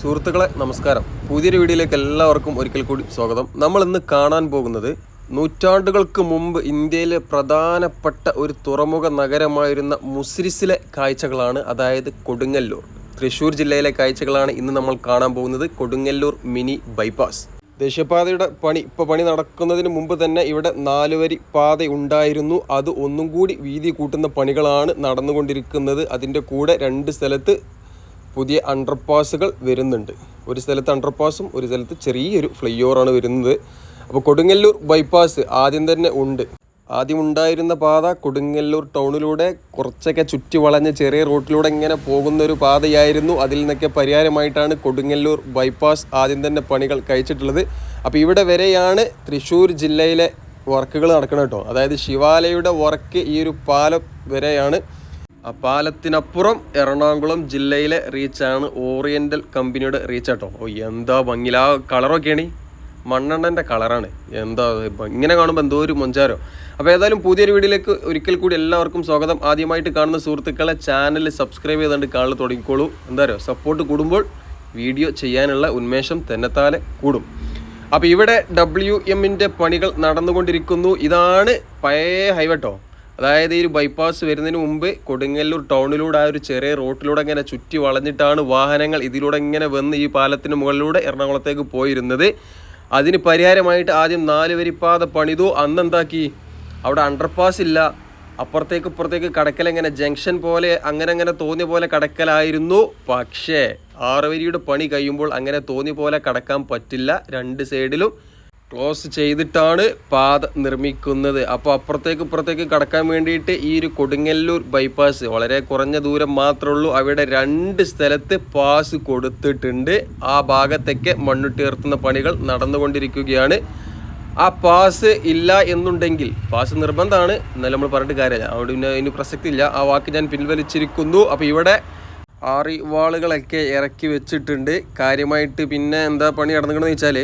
സുഹൃത്തുക്കളെ നമസ്കാരം. പുതിയൊരു വീഡിയോയിലേക്ക് എല്ലാവർക്കും ഒരിക്കൽ കൂടി സ്വാഗതം. നമ്മൾ ഇന്ന് കാണാൻ പോകുന്നത് നൂറ്റാണ്ടുകൾക്ക് മുമ്പ് ഇന്ത്യയിലെ പ്രധാനപ്പെട്ട ഒരു തുറമുഖ നഗരമായിരുന്ന മുസ്രിസിലെ കാഴ്ചകളാണ് അതായത് കൊടുങ്ങല്ലൂർ. തൃശ്ശൂർ ജില്ലയിലെ കാഴ്ചകളാണ് ഇന്ന് നമ്മൾ കാണാൻ പോകുന്നത് കൊടുങ്ങല്ലൂർ മിനി ബൈപ്പാസ്. ദേശീയപാതയുടെ പണി ഇപ്പോൾ പണി നടക്കുന്നതിന് മുമ്പ് തന്നെ ഇവിടെ നാലുവരി പാത ഉണ്ടായിരുന്നു. അത് ഒന്നും കൂടി വീതി കൂട്ടുന്ന പണികളാണ് നടന്നുകൊണ്ടിരിക്കുന്നത്. അതിന്റെ കൂടെ രണ്ട് സ്ഥലത്ത് പുതിയ അണ്ടർപാസുകൾ വരുന്നുണ്ട്. ഒരു സ്ഥലത്ത് അണ്ടർപാസും ഒരു സ്ഥലത്ത് ചെറിയൊരു ഫ്ലൈ ഓവറാണ് വരുന്നത്. അപ്പോൾ കൊടുങ്ങല്ലൂർ ബൈപ്പാസ് ആദ്യം തന്നെ ഉണ്ട്. ആദ്യം ഉണ്ടായിരുന്ന പാത കൊടുങ്ങല്ലൂർ ടൗണിലൂടെ കുറച്ചൊക്കെ ചുറ്റി വളഞ്ഞ ചെറിയ റോട്ടിലൂടെ ഇങ്ങനെ പോകുന്ന ഒരു പാതയായിരുന്നു. അതിൽ നിന്നൊക്കെ പരിഹാരമായിട്ടാണ് കൊടുങ്ങല്ലൂർ ബൈപ്പാസ് ആദ്യം തന്നെ പണികൾ കഴിച്ചിട്ടുള്ളത്. അപ്പോൾ ഇവിടെ വരെയാണ് തൃശ്ശൂർ ജില്ലയിലെ വർക്കുകൾ നടക്കുന്നത് കേട്ടോ. അതായത് ശിവാലയുടെ വർക്ക് ഈ ഒരു പാലം വരെയാണ് പാലത്തിനപ്പുറം എറണാകുളം ജില്ലയിലെ റീച്ചാണ് ഓറിയന്റൽ കമ്പനിയുടെ റീച്ച് കേട്ടോ ഓ എന്താ ഭംഗില ആ കളറൊക്കെയാണ്. മണ്ണെണ്ണന്റെ കളറാണ്. എന്താ ഇങ്ങനെ കാണുമ്പോൾ എന്തോ ഒരു മൊഞ്ചാരോ. അപ്പോൾ ഏതായാലും പുതിയൊരു വീഡിയോയിലേക്ക് ഒരിക്കൽ കൂടി എല്ലാവർക്കും സ്വാഗതം. ആദ്യമായിട്ട് കാണുന്ന സുഹൃത്തുക്കളെ ചാനൽ സബ്സ്ക്രൈബ് ചെയ്തുകൊണ്ട് കാണൽ തുടങ്ങിക്കോളൂ. എന്താ സപ്പോർട്ട് കൂടുമ്പോൾ വീഡിയോ ചെയ്യാനുള്ള ഉന്മേഷം തന്നെത്താലെ കൂടും. അപ്പോൾ ഇവിടെ ഡബ്ല്യു എമ്മിന്റെ പണികൾ നടന്നുകൊണ്ടിരിക്കുന്നു. ഇതാണ് പഴയ ഹൈവേ കേട്ടോ അതായത് ഈ ഒരു ബൈപ്പാസ് വരുന്നതിന് മുമ്പ് കൊടുങ്ങല്ലൂർ ടൗണിലൂടെ ആ ഒരു ചെറിയ റോട്ടിലൂടെ ഇങ്ങനെ ചുറ്റി വളഞ്ഞിട്ടാണ് വാഹനങ്ങൾ ഇതിലൂടെ ഇങ്ങനെ വന്ന് ഈ പാലത്തിന് മുകളിലൂടെ എറണാകുളത്തേക്ക് പോയിരുന്നത്. അതിന് പരിഹാരമായിട്ട് ആദ്യം നാല് വരിപ്പാത പണിതു. അന്ന് എന്താക്കി അവിടെ അണ്ടർപാസ് ഇല്ല. അപ്പുറത്തേക്ക് ഇപ്പുറത്തേക്ക് കടക്കൽ ഇങ്ങനെ ജംഗ്ഷൻ പോലെ അങ്ങനെ അങ്ങനെ തോന്നിയ പോലെ കടക്കലായിരുന്നു. പക്ഷേ ആറുവരിയുടെ പണി കഴിയുമ്പോൾ അങ്ങനെ തോന്നിയ പോലെ കടക്കാൻ പറ്റില്ല. രണ്ട് സൈഡിലും ക്ലോസ് ചെയ്തിട്ടാണ് പാത നിർമ്മിക്കുന്നത്. അപ്പോൾ അപ്പുറത്തേക്ക് ഇപ്പുറത്തേക്ക് കടക്കാൻ വേണ്ടിയിട്ട് ഈ ഒരു കൊടുങ്ങല്ലൂർ ബൈപ്പാസ് വളരെ കുറഞ്ഞ ദൂരം മാത്രമേ ഉള്ളൂ. അവിടെ രണ്ട് സ്ഥലത്ത് പാസ് കൊടുത്തിട്ടുണ്ട്. ആ ഭാഗത്തേക്ക് മണ്ണിട്ട് മണ്ണുട്ടിയർത്തുന്ന പണികൾ നടന്നുകൊണ്ടിരിക്കുകയാണ്. ആ പാസ് ഇല്ല എന്നുണ്ടെങ്കിൽ പാസ് നിർബന്ധമാണ് എന്നാലും നമ്മൾ പറഞ്ഞിട്ട് കാര്യമില്ല. അവിടെ പിന്നെ അതിന് പ്രസക്തി ഇല്ല. ആ വാക്ക് ഞാൻ പിൻവലിച്ചിരിക്കുന്നു. അപ്പോൾ ഇവിടെ ആറി വാളുകളൊക്കെ ഇറക്കി വെച്ചിട്ടുണ്ട്. കാര്യമായിട്ട് പിന്നെ എന്താ പണി നടന്നിക്കണമെന്ന് വെച്ചാൽ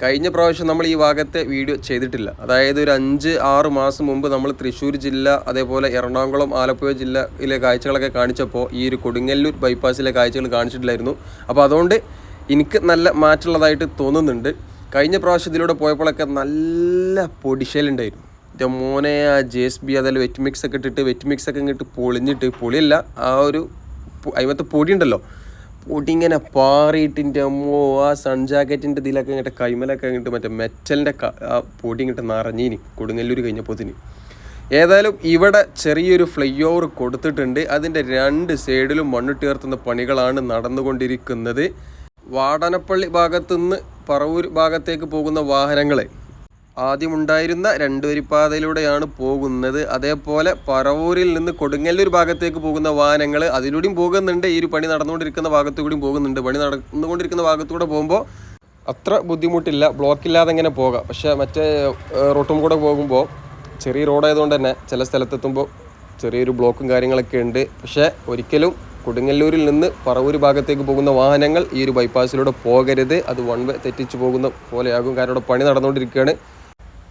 കഴിഞ്ഞ പ്രാവശ്യം നമ്മൾ ഈ ഭാഗത്തെ വീഡിയോ ചെയ്തിട്ടില്ല. അതായത് ഒരു അഞ്ച് ആറ് മാസം മുമ്പ് നമ്മൾ തൃശ്ശൂർ ജില്ല അതേപോലെ എറണാകുളം ആലപ്പുഴ ജില്ലയിലെ കാഴ്ചകളൊക്കെ കാണിച്ചപ്പോൾ ഈ ഒരു കൊടുങ്ങല്ലൂർ ബൈപ്പാസിലെ കാഴ്ചകൾ കാണിച്ചിട്ടില്ലായിരുന്നു. അപ്പോൾ അതുകൊണ്ട് എനിക്ക് നല്ല മാറ്റുള്ളതായിട്ട് തോന്നുന്നുണ്ട്. കഴിഞ്ഞ പ്രാവശ്യം ഇതിലൂടെ പോയപ്പോഴൊക്കെ നല്ല പൊടിശേലുണ്ടായിരുന്നു. എന്റെ മോനെ ആ ജെ എസ് ബി അതായത് വെറ്റ് മിക്സ് ഒക്കെ ഇട്ടിട്ട് വെറ്റ് മിക്സ് ഒക്കെ ഇങ്ങോട്ട് പൊളിഞ്ഞിട്ട് പൊളിയല്ല ആ ഒരു അതിനകത്ത് പൊടി ഉണ്ടല്ലോ പൊടി ഇങ്ങനെ പാറിയിട്ടിന്റെ അമ്മോ ആ സൺ ജാക്കറ്റിന്റെ ഇതിലൊക്കെ ഇങ്ങോട്ട് കൈമലൊക്കെ ഇങ്ങോട്ട് മറ്റേ മെറ്റലിന്റെ പൊടി ഇങ്ങോട്ട് നിറഞ്ഞിനി കൊടുങ്ങല്ലൂർ കഴിഞ്ഞപ്പോത്തിന്. ഏതായാലും ഇവിടെ ചെറിയൊരു ഫ്ലൈ ഓവർ കൊടുത്തിട്ടുണ്ട്. അതിന്റെ രണ്ട് സൈഡിലും മണ്ണിട്ട് ഉയർത്തുന്ന പണികളാണ് നടന്നുകൊണ്ടിരിക്കുന്നത്. വാടനപ്പള്ളി ഭാഗത്തുനിന്ന് പറവൂർ ഭാഗത്തേക്ക് പോകുന്ന വാഹനങ്ങളെ ആദ്യം ഉണ്ടായിരുന്ന രണ്ട് വരിപ്പാതയിലൂടെയാണ് പോകുന്നത്. അതേപോലെ പറവൂരിൽ നിന്ന് കൊടുങ്ങല്ലൂർ ഭാഗത്തേക്ക് പോകുന്ന വാഹനങ്ങൾ അതിലൂടെയും പോകുന്നുണ്ട്. ഈ ഒരു പണി നടന്നുകൊണ്ടിരിക്കുന്ന ഭാഗത്തു കൂടിയും പോകുന്നുണ്ട്. പണി നടന്നുകൊണ്ടിരിക്കുന്ന ഭാഗത്തൂടെ പോകുമ്പോൾ അത്ര ബുദ്ധിമുട്ടില്ല. ബ്ലോക്ക് ഇല്ലാതെ ഇങ്ങനെ പോകാം. പക്ഷേ മറ്റേ റോട്ടും കൂടെ പോകുമ്പോൾ ചെറിയ റോഡായതുകൊണ്ട് തന്നെ ചില സ്ഥലത്തെത്തുമ്പോൾ ചെറിയൊരു ബ്ലോക്കും കാര്യങ്ങളൊക്കെ ഉണ്ട്. പക്ഷേ ഒരിക്കലും കൊടുങ്ങല്ലൂരിൽ നിന്ന് പറവൂർ ഭാഗത്തേക്ക് പോകുന്ന വാഹനങ്ങൾ ഈ ഒരു ബൈപ്പാസിലൂടെ പോകരുത്. അത് വൺ വേ തെറ്റിച്ച് പോകുന്ന പോലെയാകും. കാരണം പണി നടന്നുകൊണ്ടിരിക്കുകയാണ്.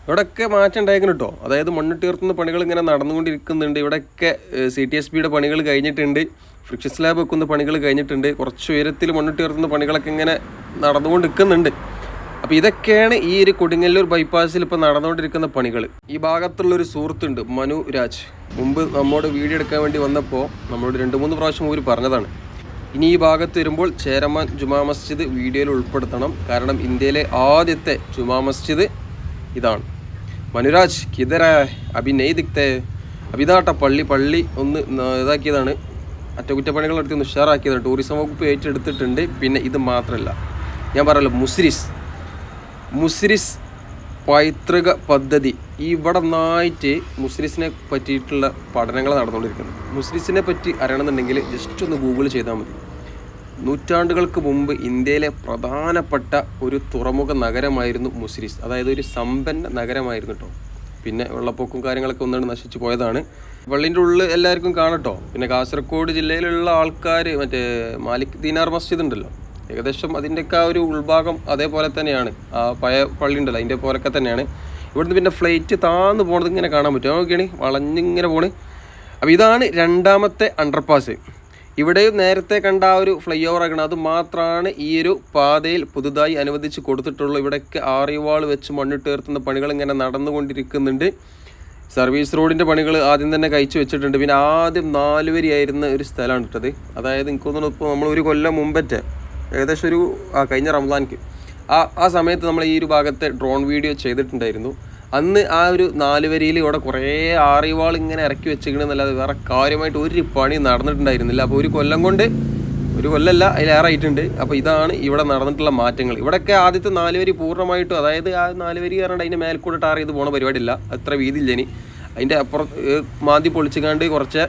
ഇവിടെയൊക്കെ മാറ്റം ഉണ്ടായിരുന്നു കേട്ടോ അതായത് മണ്ണിട്ടുയർത്തുന്ന പണികൾ ഇങ്ങനെ നടന്നുകൊണ്ടിരിക്കുന്നുണ്ട്. ഇവിടെയൊക്കെ സി ടി എസ് ബിയുടെ പണികൾ കഴിഞ്ഞിട്ടുണ്ട്. ഫ്രിക്ഷൻ സ്ലാബ് വെക്കുന്ന പണികൾ കഴിഞ്ഞിട്ടുണ്ട്. കുറച്ച് ഉയരത്തിൽ മണ്ണിട്ടുയർത്തുന്ന പണികളൊക്കെ ഇങ്ങനെ നടന്നുകൊണ്ടിരിക്കുന്നുണ്ട്. അപ്പോൾ ഇതൊക്കെയാണ് ഈ ഒരു കൊടുങ്ങല്ലൂർ ബൈപ്പാസിൽ ഇപ്പോൾ നടന്നുകൊണ്ടിരിക്കുന്ന പണികൾ. ഈ ഭാഗത്തുള്ളൊരു സുഹൃത്തുണ്ട് മനു രാജ്. മുമ്പ് നമ്മോട് വീഡിയോ എടുക്കാൻ വേണ്ടി വന്നപ്പോൾ നമ്മളോട് രണ്ട് മൂന്ന് പ്രാവശ്യം ഒരു പറഞ്ഞതാണ്. ഇനി ഈ ഭാഗത്ത് വരുമ്പോൾ ചേരമാൻ ജുമാ മസ്ജിദ് വീഡിയോയിൽ ഉൾപ്പെടുത്തണം. കാരണം ഇന്ത്യയിലെ ആദ്യത്തെ ജുമാ മസ്ജിദ് ഇതാണ്. മനുരാജ് കിതര അഭി നെയ് ദിക്തേ അഭിതാട്ട പള്ളി പള്ളി ഒന്ന് ഇതാക്കിയതാണ്. അറ്റകുറ്റപ്പണികൾ നടത്തി ഒന്ന് ഉഷാറാക്കിയതാണ്. ടൂറിസം വകുപ്പ് ഏറ്റെടുത്തിട്ടുണ്ട്. പിന്നെ ഇത് മാത്രമല്ല ഞാൻ പറയല്ലോ മുസ്രിസ്. മുസ്രിസ് പൈതൃക പദ്ധതി. ഇവിടെ നിന്നായിട്ട് മുസ്ലിസിനെ പറ്റിയിട്ടുള്ള പഠനങ്ങൾ നടന്നുകൊണ്ടിരിക്കുന്നത്. മുസ്ലിസിനെ പറ്റി അറിയണമെന്നുണ്ടെങ്കിൽ ജസ്റ്റ് ഒന്ന് ഗൂഗിൾ ചെയ്താൽ മതി. നൂറ്റാണ്ടുകൾക്ക് മുമ്പ് ഇന്ത്യയിലെ പ്രധാനപ്പെട്ട ഒരു തുറമുഖ നഗരമായിരുന്നു മുസ്ലിസ്. അതായത് ഒരു സമ്പന്ന നഗരമായിരുന്നു കേട്ടോ പിന്നെ വെള്ളപ്പൊക്കവും കാര്യങ്ങളൊക്കെ ഒന്നാണ് നശിച്ചു പോയതാണ്. വെള്ളിന്റെ ഉള്ളിൽ എല്ലാവർക്കും കാണട്ടോ. പിന്നെ കാസർഗോഡ് ജില്ലയിലുള്ള ആൾക്കാർ മറ്റേ മാലിക് ദീനാർ മസ്ജിദ് ഉണ്ടല്ലോ. ഏകദേശം അതിന്റെയൊക്കെ ആ ഒരു ഉൾഭാഗം അതേപോലെ തന്നെയാണ്. ആ പഴയ പള്ളി ഉണ്ടല്ലോ അതിന്റെ പോലൊക്കെ തന്നെയാണ്. ഇവിടുന്ന് പിന്നെ ഫ്ലൈറ്റ് താന്ന് പോണത് ഇങ്ങനെ കാണാൻ പറ്റും. നോക്കിയാണ് വളഞ്ഞിങ്ങനെ പോണ്. അപ്പോൾ ഇതാണ് രണ്ടാമത്തെ അണ്ടർപാസ് ഇവിടെയും നേരത്തെ കണ്ട ആ ഒരു ഫ്ലൈ ഓവർ ആക്കണം അത് മാത്രമാണ് ഈ ഒരു പാതയിൽ പുതുതായി അനുവദിച്ച് കൊടുത്തിട്ടുള്ളൂ. ഇവിടെയൊക്കെ ആറിവാൾ വെച്ച് മണ്ണിട്ട് ഉയർത്തുന്ന പണികൾ ഇങ്ങനെ നടന്നുകൊണ്ടിരിക്കുന്നുണ്ട്. സർവീസ് റോഡിന്റെ പണികൾ ആദ്യം തന്നെ കഴിച്ചു വെച്ചിട്ടുണ്ട്. പിന്നെ ആദ്യം നാലുവരിയായിരുന്ന ഒരു സ്ഥലമാണ് ഇട്ടത് അതായത് എനിക്ക് തോന്നുന്നു ഇപ്പോൾ നമ്മൾ ഒരു കൊല്ലം മുമ്പത്തെ ഏകദേശം ഒരു ആ കഴിഞ്ഞ റംസാൻക്ക് ആ ആ സമയത്ത് നമ്മൾ ഈ ഒരു ഭാഗത്തെ ഡ്രോൺ വീഡിയോ ചെയ്തിട്ടുണ്ടായിരുന്നു. അന്ന് ആ ഒരു നാല് വരിയിൽ ഇവിടെ കുറേ ആറിവാൾ ഇങ്ങനെ ഇറക്കി വെച്ചിരിക്കണമെന്നല്ലാതെ വേറെ കാര്യമായിട്ട് ഒരു പണി നടന്നിട്ടുണ്ടായിരുന്നില്ല. അപ്പോൾ ഒരു കൊല്ലം കൊണ്ട് ഒരു കൊല്ലമല്ല അതിലേറെ ആയിട്ടുണ്ട് അപ്പോൾ ഇതാണ് ഇവിടെ നടന്നിട്ടുള്ള മാറ്റങ്ങൾ. ഇവിടെയൊക്കെ ആദ്യത്തെ നാല് വരി പൂർണമായിട്ടും അതായത് ആ നാല് വരി കാരണം അതിന്റെ മേൽക്കൂടെ ടാർ ചെയ്ത് പോണ പരിപാടിയില്ല. അത്ര വീതിയില്ല ഇനി. അതിന്റെ അപ്പുറം ഏഹ്, മാന്തി പൊളിച്ചുകാണ്ട് കുറച്ച്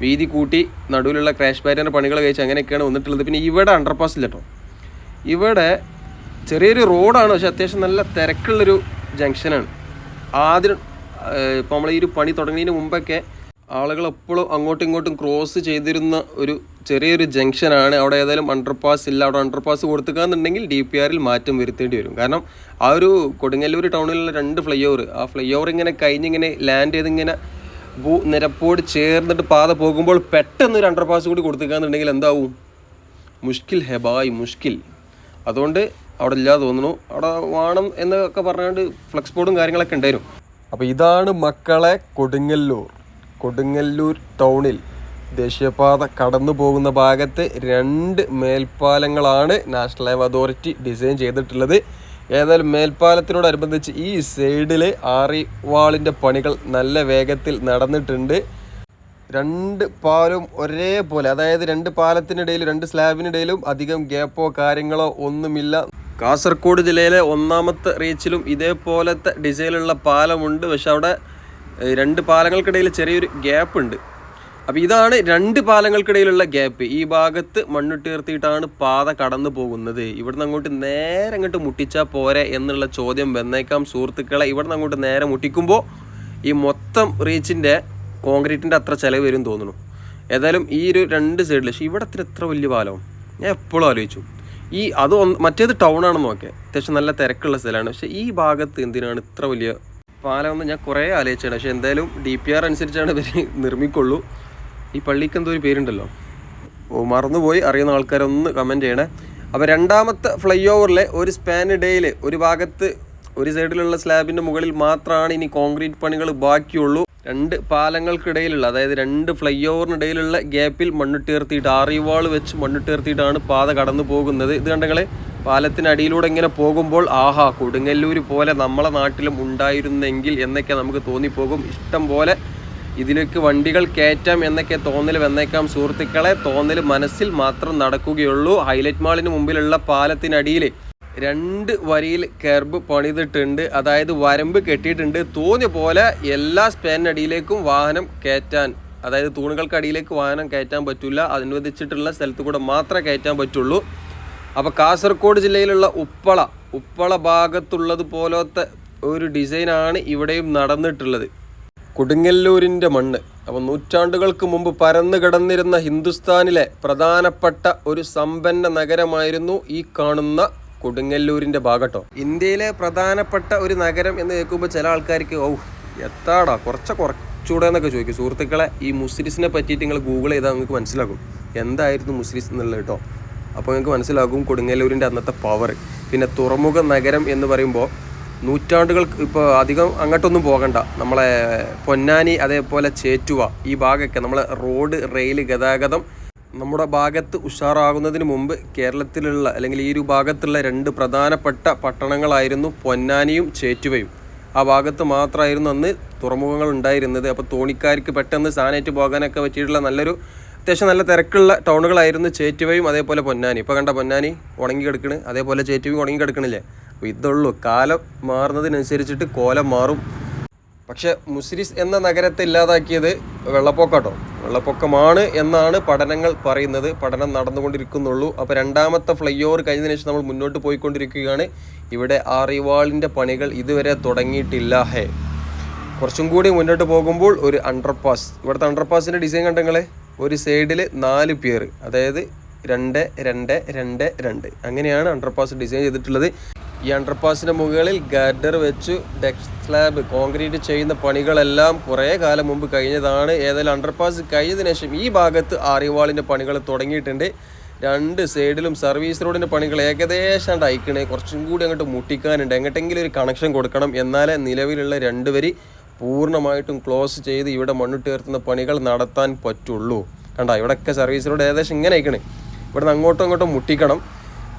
വീതി കൂട്ടി നടുവിലുള്ള ക്രാഷ് പാറ്റേന്റെ പണികൾ കഴിച്ച് അങ്ങനെയൊക്കെയാണ് വന്നിട്ടുള്ളത്. പിന്നെ ഇവിടെ അണ്ടർപാസ് ഇല്ല കേട്ടോ. ഇവിടെ ചെറിയൊരു റോഡാണ് പക്ഷേ അത്യാവശ്യം നല്ല തിരക്കുള്ളൊരു ജംഗ്ഷനാണ് ആദ്യം ഇപ്പോൾ നമ്മൾ ഈ ഒരു പണി തുടങ്ങുന്നതിന് മുമ്പൊക്കെ ആളുകൾ എപ്പോഴും അങ്ങോട്ടും ഇങ്ങോട്ടും ക്രോസ് ചെയ്തിരുന്ന ഒരു ചെറിയൊരു ജംഗ്ഷനാണ് അവിടെ ഏതായാലും അണ്ടർപാസ് ഇല്ല. അവിടെ അണ്ടർപാസ് കൊടുത്തുകയെന്നുണ്ടെങ്കിൽ ഡി പി ആറിൽ മാറ്റം വരുത്തേണ്ടി വരും. കാരണം ആ ഒരു കൊടുങ്ങല്ലൂർ ടൗണിലുള്ള രണ്ട് ഫ്ലൈ ഓവർ ആ ഫ്ലൈ ഓവർ ഇങ്ങനെ കഴിഞ്ഞിങ്ങനെ ലാൻഡ് ചെയ്ത് ഇങ്ങനെ ഭൂ നിരപ്പോട് ചേർന്നിട്ട് പാത പോകുമ്പോൾ പെട്ടെന്ന് ഒരു അണ്ടർപാസ് കൂടി കൊടുത്തുകയെന്നുണ്ടെങ്കിൽ എന്താവും? മുഷ്കിൽ ഹെബായ് മുഷ്കിൽ. അതുകൊണ്ട് അവിടെ ഇല്ലാതെ തോന്നുന്നു. അവിടെ വേണം എന്നൊക്കെ പറഞ്ഞുകൊണ്ട് ഫ്ലക്സ് ബോർഡും കാര്യങ്ങളൊക്കെ ഉണ്ടായിരുന്നു. അപ്പോൾ ഇതാണ് മക്കളെ കൊടുങ്ങല്ലൂർ. കൊടുങ്ങല്ലൂർ ടൗണിൽ ദേശീയപാത കടന്നു പോകുന്ന ഭാഗത്ത് രണ്ട് മേൽപ്പാലങ്ങളാണ് നാഷണൽ ഹൈവേ അതോറിറ്റി ഡിസൈൻ ചെയ്തിട്ടുള്ളത്. ഏതായാലും മേൽപ്പാലത്തിനോടനുബന്ധിച്ച് ഈ സൈഡിൽ ആറിവാളിന്റെ പണികൾ നല്ല വേഗത്തിൽ നടന്നിട്ടുണ്ട്. രണ്ട് പാലും ഒരേപോലെ അതായത് രണ്ട് പാലത്തിനിടയിലും രണ്ട് സ്ലാബിനിടയിലും അധികം ഗ്യാപ്പോ കാര്യങ്ങളോ ഒന്നുമില്ല. കാസർഗോഡ് ജില്ലയിലെ ഒന്നാമത്തെ റീച്ചിലും ഇതേപോലത്തെ ഡിസൈനിലുള്ള പാലമുണ്ട്. പക്ഷെ അവിടെ രണ്ട് പാലങ്ങൾക്കിടയിൽ ചെറിയൊരു ഗ്യാപ്പ് ഉണ്ട്. അപ്പോൾ ഇതാണ് രണ്ട് പാലങ്ങൾക്കിടയിലുള്ള ഗ്യാപ്പ് ഈ ഭാഗത്ത് മണ്ണിട്ടീർത്തിയിട്ടാണ് പാത കടന്നു പോകുന്നത്. ഇവിടുന്ന് അങ്ങോട്ട് നേരെ അങ്ങോട്ട് മുട്ടിച്ചാൽ പോരെ എന്നുള്ള ചോദ്യം വന്നേക്കാം. സുഹൃത്തുക്കളെ ഇവിടുന്ന് അങ്ങോട്ട് നേരെ മുട്ടിക്കുമ്പോൾ ഈ മൊത്തം റീച്ചിന്റെ കോൺക്രീറ്റിന്റെ അത്ര ചിലവ് വരും തോന്നുന്നു. ഏതായാലും ഈ ഒരു രണ്ട് സൈഡിൽ പക്ഷേ ഇവിടെ എത്ര വലിയ പാലം ഞാൻ എപ്പോഴും ആലോചിച്ചു. ഈ അത് മറ്റേത് ടൗൺ ആണെന്ന് നോക്കെ. അത്യാവശ്യം നല്ല തിരക്കുള്ള സ്ഥലമാണ്. പക്ഷേ ഈ ഭാഗത്ത് എന്തിനാണ് ഇത്ര വലിയ പാലം എന്ന് ഞാൻ കുറേ ആലോചിച്ചാണ്. പക്ഷേ എന്തായാലും ഡി പി ആർ അനുസരിച്ചാണ് ഇവർ നിർമ്മിക്കുള്ളൂ. ഈ പള്ളിക്ക് എന്തോ ഒരു പേരുണ്ടല്ലോ. ഓ മറന്നുപോയി. അറിയുന്ന ആൾക്കാരൊന്ന് കമന്റ് ചെയ്യണേ. അപ്പോൾ രണ്ടാമത്തെ ഫ്ലൈ ഓവറിലെ ഒരു സ്പാൻ ഇടയിൽ ഒരു ഭാഗത്ത് ഒരു സൈഡിലുള്ള സ്ലാബിന്റെ മുകളിൽ മാത്രമാണ് ഇനി കോൺക്രീറ്റ് പണികൾ ബാക്കിയുള്ളൂ. രണ്ട് പാലങ്ങൾക്കിടയിലുള്ള അതായത് രണ്ട് ഫ്ലൈ ഓവറിനിടയിലുള്ള ഗ്യാപ്പിൽ മണ്ണിട്ടേർത്തിയിട്ട് ആറിവാൾ വെച്ച് മണ്ണിട്ടേർത്തിയിട്ടാണ് പാത കടന്നു പോകുന്നത്. ഇത് കണ്ടങ്ങളെ പാലത്തിനടിയിലൂടെ ഇങ്ങനെ പോകുമ്പോൾ ആഹാ കൊടുങ്ങല്ലൂർ പോലെ നമ്മളെ നാട്ടിലും ഉണ്ടായിരുന്നെങ്കിൽ എന്നൊക്കെ നമുക്ക് തോന്നിപ്പോകും. ഇഷ്ടം പോലെ ഇതിലേക്ക് വണ്ടികൾ കയറ്റാം എന്നൊക്കെ തോന്നൽ വന്നേക്കാം. സുഹൃത്തുക്കളെ തോന്നൽ മനസ്സിൽ മാത്രം നടക്കുകയുള്ളൂ. ഹൈലൈറ്റ് മാളിന് മുമ്പിലുള്ള പാലത്തിനടിയിൽ രണ്ട് വരിയിൽ കെർബ് പണിതിട്ടുണ്ട്. അതായത് വരമ്പ് കെട്ടിയിട്ടുണ്ട്. തോന്നിയ പോലെ എല്ലാ സ്പാനിനടിയിലേക്കും വാഹനം കയറ്റാൻ അതായത് തൂണുകൾക്കടിയിലേക്ക് വാഹനം കയറ്റാൻ പറ്റില്ല. അനുവദിച്ചിട്ടുള്ള സ്ഥലത്ത് കൂടെ മാത്രമേ കയറ്റാൻ പറ്റുള്ളൂ. അപ്പോൾ കാസർഗോഡ് ജില്ലയിലുള്ള ഉപ്പള ഉപ്പള ഭാഗത്തുള്ളത് പോലത്തെ ഒരു ഡിസൈനാണ് ഇവിടെയും നടന്നിട്ടുള്ളത്. കൊടുങ്ങല്ലൂരിന്റെ മണ്ണ്. അപ്പോൾ നൂറ്റാണ്ടുകൾക്ക് മുമ്പ് പരന്നു കിടന്നിരുന്ന ഹിന്ദുസ്ഥാനിലെ പ്രധാനപ്പെട്ട ഒരു സമ്പന്ന നഗരമായിരുന്നു ഈ കാണുന്ന കൊടുങ്ങല്ലൂരിന്റെ ഭാഗട്ടോ. ഇന്ത്യയിലെ പ്രധാനപ്പെട്ട ഒരു നഗരം എന്ന് കേൾക്കുമ്പോൾ ചില ആൾക്കാർക്ക് ഓ എത്താടാ കുറച്ച കുറച്ചുകൂടെ എന്നൊക്കെ ചോദിക്കും. സുഹൃത്തുക്കളെ ഈ മുസ്ലിസിനെ പറ്റിയിട്ട് നിങ്ങൾ ഗൂഗിൾ ചെയ്താൽ നിങ്ങൾക്ക് മനസ്സിലാകും. എന്തായിരുന്നു മുസ്ലിസ് എന്നുള്ളത് കേട്ടോ. അപ്പോൾ നിങ്ങൾക്ക് മനസ്സിലാകും കൊടുങ്ങല്ലൂരിന്റെ അന്നത്തെ പവർ പിന്നെ തുറമുഖ നഗരം എന്ന് പറയുമ്പോൾ നൂറ്റാണ്ടുകൾക്ക് ഇപ്പോൾ അധികം അങ്ങോട്ടൊന്നും പോകണ്ട. നമ്മളെ പൊന്നാനി അതേപോലെ ചേറ്റുവ ഈ ഭാഗമൊക്കെ. നമ്മളെ റോഡ് റെയിൽ ഗതാഗതം നമ്മുടെ ഭാഗത്ത് ഉഷാറാകുന്നതിന് മുമ്പ് കേരളത്തിലുള്ള അല്ലെങ്കിൽ ഈ ഒരു ഭാഗത്തുള്ള രണ്ട് പ്രധാനപ്പെട്ട പട്ടണങ്ങളായിരുന്നു പൊന്നാനിയും ചേറ്റുവയും. ആ ഭാഗത്ത് മാത്രമായിരുന്നു അന്ന് തുറമുഖങ്ങൾ ഉണ്ടായിരുന്നത്. അപ്പോൾ തോണിക്കാർക്ക് പെട്ടെന്ന് സാനേറ്റ് പോകാനൊക്കെ പറ്റിയിട്ടുള്ള നല്ലൊരു അത്യാവശ്യം നല്ല തിരക്കുള്ള ടൗണുകളായിരുന്നു ചേറ്റുവയും അതേപോലെ പൊന്നാനി. ഇപ്പോൾ കണ്ട പൊന്നാനി ഉണങ്ങി കിടക്കണ് അതേപോലെ ചേറ്റുവയും ഉണങ്ങി കിടക്കണില്ലേ? അപ്പോൾ ഇതുള്ളൂ. കാലം മാറുന്നതിനനുസരിച്ചിട്ട് കോലം മാറും. പക്ഷെ മുസ്രിസ് എന്ന നഗരത്തെ ഇല്ലാതാക്കിയത് വെള്ളപ്പൊക്കട്ടോ. വെള്ളപ്പൊക്കമാണ് എന്നാണ് പഠനങ്ങൾ പറയുന്നത്. പഠനം നടന്നുകൊണ്ടിരിക്കുന്നുള്ളൂ. അപ്പോൾ രണ്ടാമത്തെ ഫ്ലൈ ഓവർ കഴിഞ്ഞതിന് ശേഷം നമ്മൾ മുന്നോട്ട് പോയിക്കൊണ്ടിരിക്കുകയാണ്. ഇവിടെ ആറിവാളിന്റെ പണികൾ ഇതുവരെ തുടങ്ങിയിട്ടില്ല. ഹേ. കുറച്ചും കൂടി മുന്നോട്ട് പോകുമ്പോൾ ഒരു അണ്ടർപാസ് ഇവിടുത്തെ അണ്ടർപാസിന്റെ ഡിസൈൻ കണ്ടെങ്കിലേ ഒരു സൈഡിൽ നാല് പേർ അതായത് രണ്ട് രണ്ട് രണ്ട് രണ്ട്. അങ്ങനെയാണ് അണ്ടർപാസ് ഡിസൈൻ ചെയ്തിട്ടുള്ളത്. ഈ അണ്ടർപാസിന്റെ മുകളിൽ ഗാഡർ വെച്ച് ഡെക് സ്ലാബ് കോൺക്രീറ്റ് ചെയ്യുന്ന പണികളെല്ലാം കുറേ കാലം മുമ്പ് കഴിഞ്ഞതാണ്. ഏതായാലും അണ്ടർപാസ് കഴിഞ്ഞതിന് ശേഷം ഈ ഭാഗത്ത് ആറിവാളിന്റെ പണികൾ തുടങ്ങിയിട്ടുണ്ട്. രണ്ട് സൈഡിലും സർവീസ് റോഡിന്റെ പണികൾ ഏകദേശം അയക്കണേ കുറച്ചും കൂടി അങ്ങോട്ട് മുട്ടിക്കാനുണ്ട്. എങ്ങോട്ടെങ്കിലും ഒരു കണക്ഷൻ കൊടുക്കണം. എന്നാലേ നിലവിലുള്ള രണ്ട് വരി പൂർണമായിട്ടും ക്ലോസ് ചെയ്ത് ഇവിടെ മണ്ണിട്ട് ഉയർത്തുന്ന പണികൾ നടത്താൻ പറ്റുള്ളൂ. കണ്ട? ഇവിടെയൊക്കെ സർവീസ് റോഡ് ഏകദേശം ഇങ്ങനെ അയക്കണേ ഇവിടെ നിന്ന് അങ്ങോട്ടും അങ്ങോട്ടും മുട്ടിക്കണം.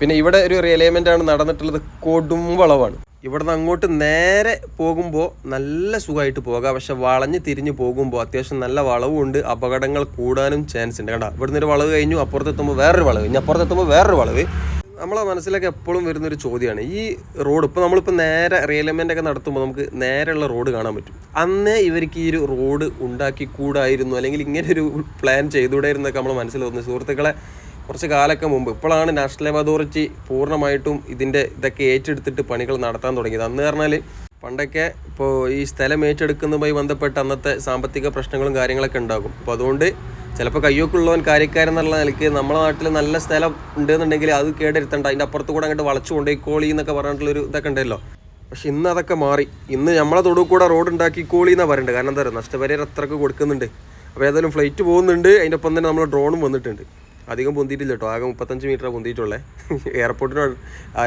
പിന്നെ ഇവിടെ ഒരു റിയലൈൻമെന്റ് ആണ് നടന്നിട്ടുള്ളത്. കൊടും വളവാണ്. ഇവിടെ നിന്ന് അങ്ങോട്ട് നേരെ പോകുമ്പോൾ നല്ല സുഖമായിട്ട് പോകാം. പക്ഷെ വളഞ്ഞ് തിരിഞ്ഞ് പോകുമ്പോൾ അത്യാവശ്യം നല്ല വളവുമുണ്ട് അപകടങ്ങൾ കൂടാനും ചാൻസ് ഉണ്ട്. കണ്ട ഇവിടുന്ന് ഒരു വളവ് കഴിഞ്ഞു അപ്പുറത്തെത്തുമ്പോൾ വേറൊരു വളവ്. ഇനി അപ്പുറത്തെത്തുമ്പോൾ വേറൊരു വളവ്. നമ്മളെ മനസ്സിലൊക്കെ എപ്പോഴും വരുന്നൊരു ചോദ്യമാണ്. ഈ റോഡ് ഇപ്പോൾ നമ്മളിപ്പോൾ നേരെ റിയലൈൻമെന്റ് ഒക്കെ നടത്തുമ്പോൾ നമുക്ക് നേരെയുള്ള റോഡ് കാണാൻ പറ്റും. അന്നേ ഇവർക്ക് ഈ ഒരു റോഡ് ഉണ്ടാക്കി കൂടായിരുന്നു. അല്ലെങ്കിൽ ഇങ്ങനെ ഒരു പ്ലാൻ ചെയ്തുകൂടായിരുന്നൊക്കെ നമ്മൾ മനസ്സിൽ തോന്നുന്നു. സുഹൃത്തുക്കളെ കുറച്ച് കാലമൊക്കെ മുമ്പ് ഇപ്പോഴാണ് നാഷണൽ ലേബർ അതോറിറ്റി പൂർണമായിട്ടും ഇതിന്റെ ഇതൊക്കെ ഏറ്റെടുത്തിട്ട് പണികൾ നടത്താൻ തുടങ്ങിയത്. അന്ന് പറഞ്ഞാൽ പണ്ടൊക്കെ ഇപ്പോൾ ഈ സ്ഥലം ഏറ്റെടുക്കുന്നതുമായി ബന്ധപ്പെട്ട് അന്നത്തെ സാമ്പത്തിക പ്രശ്നങ്ങളും കാര്യങ്ങളൊക്കെ ഉണ്ടാകും. അപ്പോൾ അതുകൊണ്ട് ചിലപ്പോൾ കയ്യൊക്കുള്ളവൻ കാര്യക്കാരൻ എന്നുള്ള നിലയ്ക്ക് നമ്മുടെ നാട്ടിൽ നല്ല സ്ഥലം ഉണ്ടെന്നുണ്ടെങ്കിൽ അത് കേടെടുത്തണ്ട അതിന്റെ അപ്പുറത്ത് കൂടെ അങ്ങോട്ട് വളച്ചു കൊണ്ടേക്കോളി എന്നൊക്കെ പറഞ്ഞിട്ടുള്ളൊരു ഇതൊക്കെ ഉണ്ടല്ലോ. പക്ഷെ ഇന്ന് അതൊക്കെ മാറി. ഇന്ന് നമ്മളെ തൊടു കൂടെ റോഡ് ഉണ്ടാക്കിക്കോളി എന്നാണ് പറയുന്നത് കാരണം എന്താ പറയുക നഷ്ടപരിഹാരം അത്രയ്ക്ക് കൊടുക്കുന്നുണ്ട്. അപ്പോൾ ഏതായാലും ഫ്ലൈറ്റ് പോകുന്നുണ്ട്. അതിന്റെ ഒപ്പം തന്നെ നമ്മൾ ഡ്രോണും വന്നിട്ടുണ്ട്. അധികം പൊന്തിയിട്ടില്ല കേട്ടോ ആകെ മുപ്പത്തഞ്ച് മീറ്റർ പൊന്തിയിട്ടുള്ളേ. എയർപോർട്ടിനോട്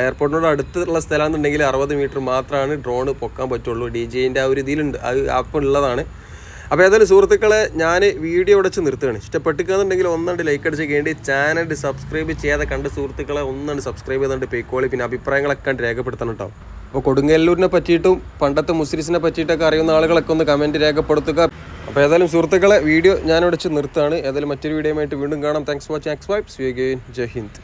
എയർപോർട്ടിനോട് അടുത്തുള്ള സ്ഥലമാണെന്നുണ്ടെങ്കിൽ അറുപത് മീറ്റർ മാത്രമാണ് ഡ്രോൺ പൊക്കാൻ പറ്റുള്ളൂ. ഡി ജെയിന്റെ ആ ഒരു ഇതിലുണ്ട്. അത് ആപ്പ് ഉള്ളതാണ്. അപ്പോൾ ഏതായാലും സുഹൃത്തുക്കളെ ഞാൻ വീഡിയോ അടച്ച് നിർത്തുകയാണ്. ഇഷ്ടപ്പെട്ടിരിക്കുന്നുണ്ടെങ്കിൽ ഒന്നുണ്ട് ലൈക്ക് അടിച്ച് കേണ്ടി ചാനൽ സബ്സ്ക്രൈബ് ചെയ്യാതെ കണ്ട് സുഹൃത്തുക്കളെ ഒന്നണ്ട് സബ്സ്ക്രൈബ് ചെയ്തുകൊണ്ട് പേക്കോളി പിന്നെ അഭിപ്രായങ്ങളൊക്കെ രേഖപ്പെടുത്തണം കേട്ടോ അപ്പോൾ കൊടുങ്ങല്ലൂരിനെ പറ്റിയിട്ടും പണ്ടത്തെ മുസ്ലിസിനെ പറ്റിയിട്ടൊക്കെ അറിയുന്ന ആളുകളൊക്കെ ഒന്ന് കമന്റ് രേഖപ്പെടുത്തുക. അപ്പോൾ ഏതായാലും സുഹൃത്തുക്കളെ വീഡിയോ ഞാനിവിടെ വെച്ച് നിർത്താണ് ഏതായാലും മറ്റൊരു വീഡിയോ ആയിട്ട് വീണ്ടും കാണാം. Thanks watching X vibes we again Jai Hind